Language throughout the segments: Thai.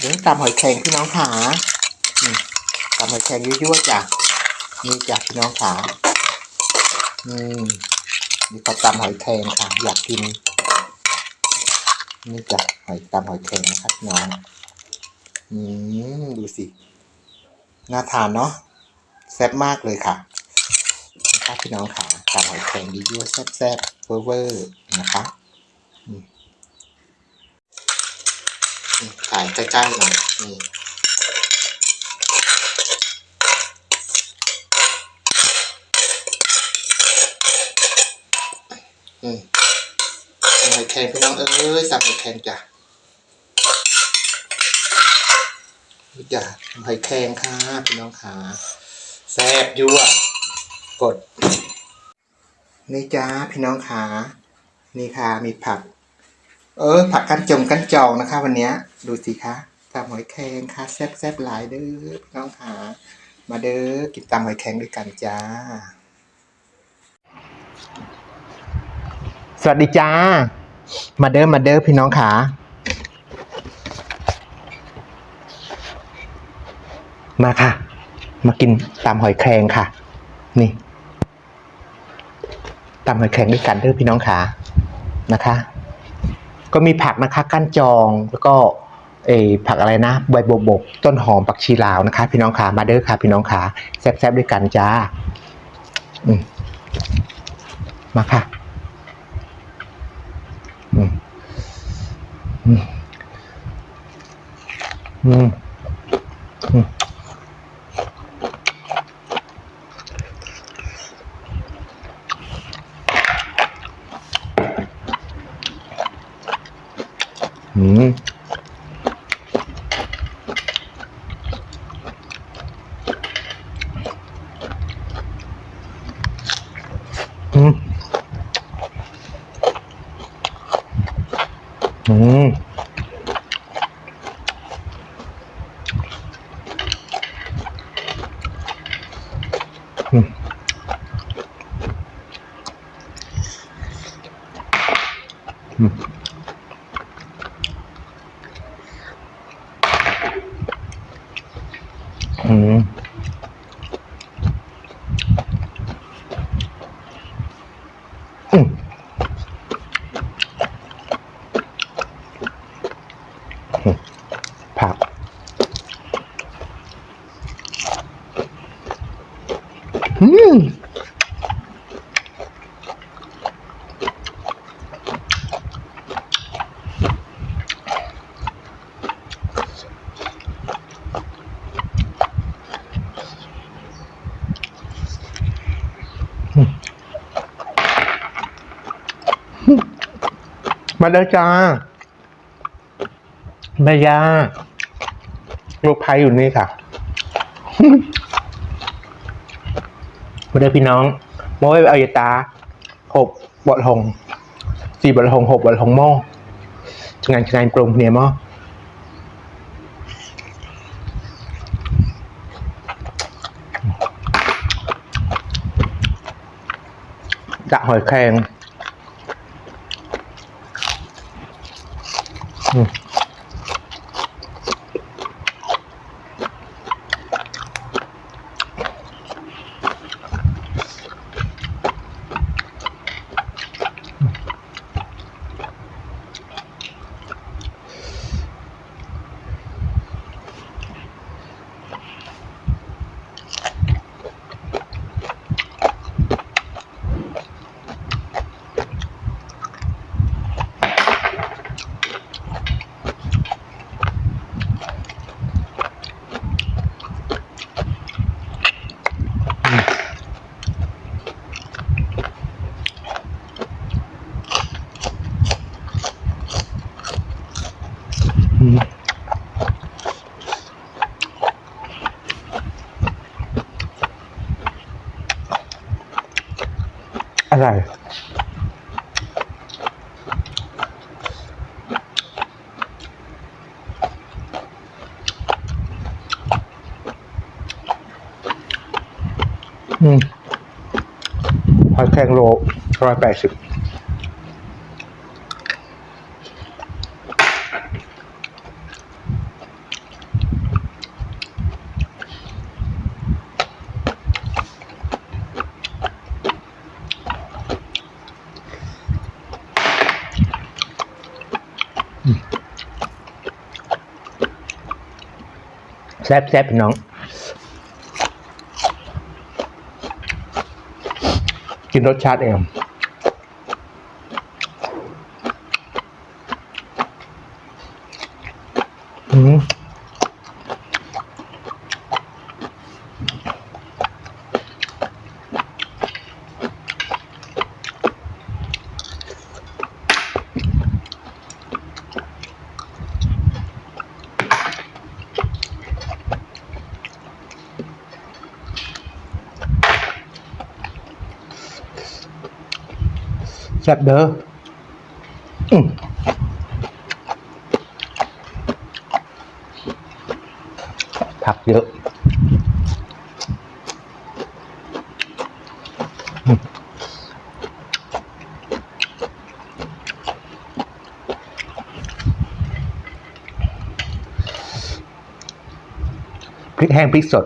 เดี๋ยวตำหอยแครงพี่น้องขาตำหอยแครงยั่วๆจ้ะนี่จ้ะพี่น้องขาอืมนี่ก็ตำหอยแครงค่ะ อยากกินนี่จ้ะหอยตำหอยแครงนะครับน้องอืมดูสิน่าทานเนาะแซ่บมากเลยค่ะนะครับพี่น้องค่ะตำหอยแครงยั่วๆแซ่บๆเวอร์ๆนะคะอืมอืม ถ่ายใกล้ๆหน่อยนี่อืมหอยแครงพี่น้องเอ้ยสับหอยแครงจ้ะนี่จ้ะหอยแครงค่ะพี่น้องค่ะแซ่บยั่วกด นี่จ้าพี่น้องค่ะนี่ค่ะมีผัก เออ ผักกันจงกันจองนะคะ วันนี้ดูสิคะตำหอยแครงค่ะแซ่บแซ่บหลายเด้อพี่น้องค่ะมาเด้อกินตำหอยแครงด้วยกันจ้า สวัสดีจ้า มาเด้อมาเด้อพี่น้องขามาค่ะ มากินตำหอยแครงค่ะ นี่ตำหอยแครงด้วยกันเด้อพี่น้องขานะคะ ก็มีผักนะคะก้านจองแล้วก็เออผักอะไรนะใบโบบกต้นหอมผักชีลาวนะคะ พี่น้องขามาเด้อค่ะ พี่น้องขาแซ่บๆด้วยกันจ้าอืมมาค่ะอืมอืมอืม 음. 음. 음. มมาเลยจ้าแม่ยาลูกพายอยู่นี่ค่ะมา เด้อพี่น้องโม้ยเอายตาหกบทหงสี่บทหงหกบทหงหม้องานงานปรุงเนี่ยม้อจะหอยแครงอืม อะไรอืมหอยแครงโลร้อยแปดสิบ แซ่บแซ่บพี่น้อง กินรสชาติเอง ซ่บเด้อผักเยอะพริกแห้งพริกสด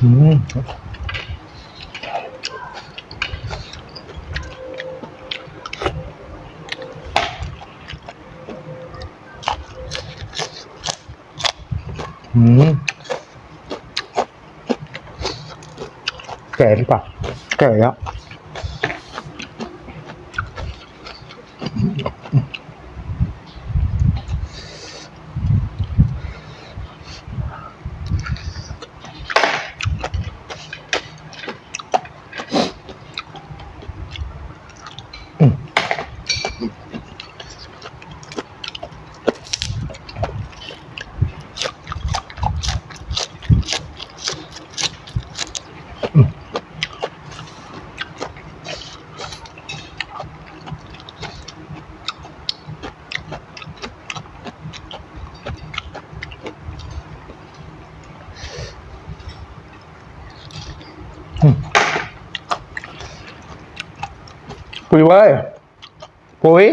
อืม อืมอืมแก่ห รื คุยเว้ยปุ๋ย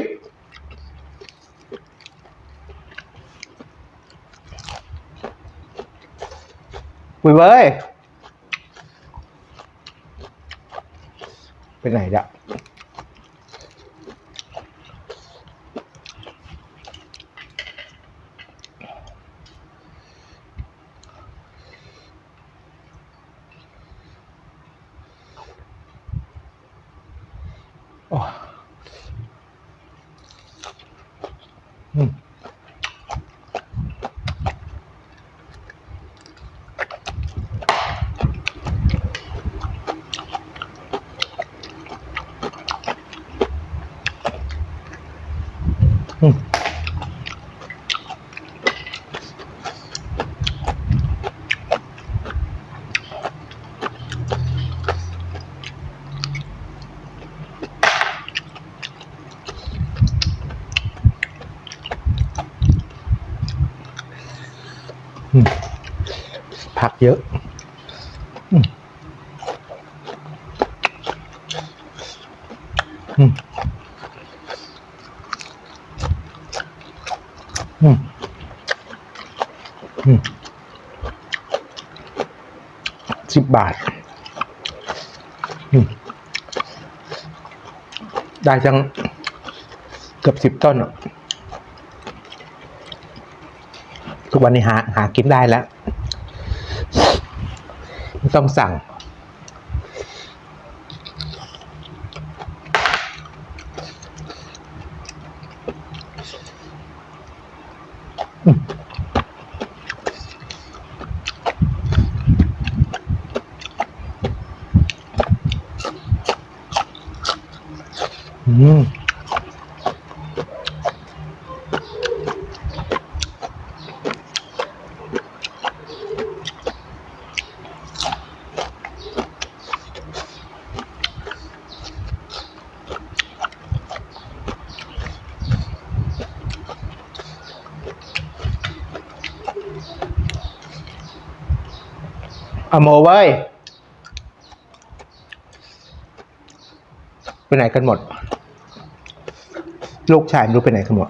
ปุ๋ยเว้ยไปไหนจ้ะ ผักเยอะอืมอืมอืมอืมสิบบาท ได้จังเกือบสิบต้นอะทุก วันนี้หาหากินได้แล้วไม่ต้องสั่ง อืม อโมเว้ยไปไหนกันหมด ลูกชายไม่รู้ไปไหนกันหมด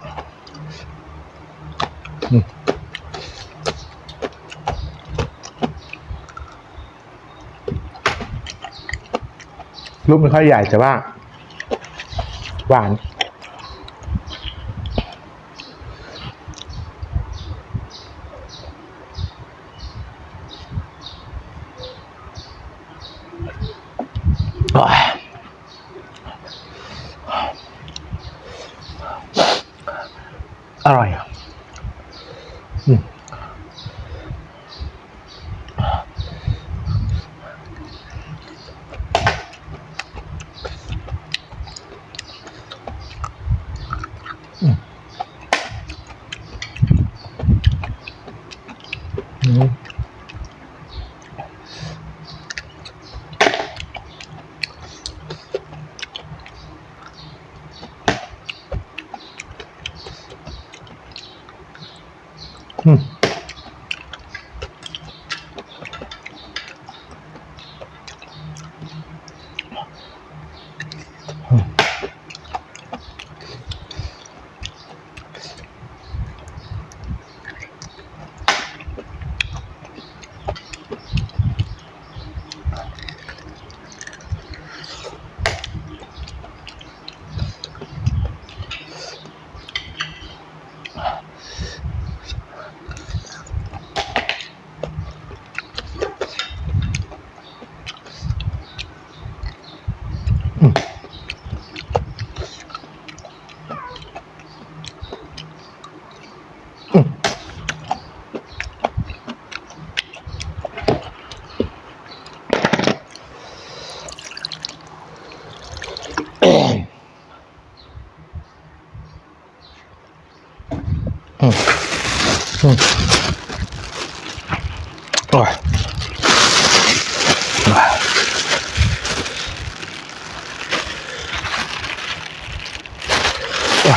ลูกไม่ค่อยใหญ่แต่ว่า หวาน โอ้ยอร่อยอะ อื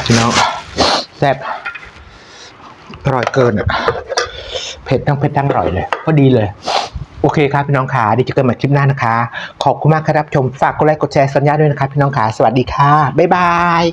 พี่น้องแซ่บอร่อยเกินอะเผ็ดทั้งเผ็ดทั้งอร่อยเลยพอดีเลย โอเคครับพี่น้องขาเดียวเจอกันใหม่คลิปหน้านะคะ ขอบคุณมากครับชมฝากกดไลค์กดแชร์สัญญาด้วยนะครับพี่น้องขาสวัสดีค่ะ บ๊ายบาย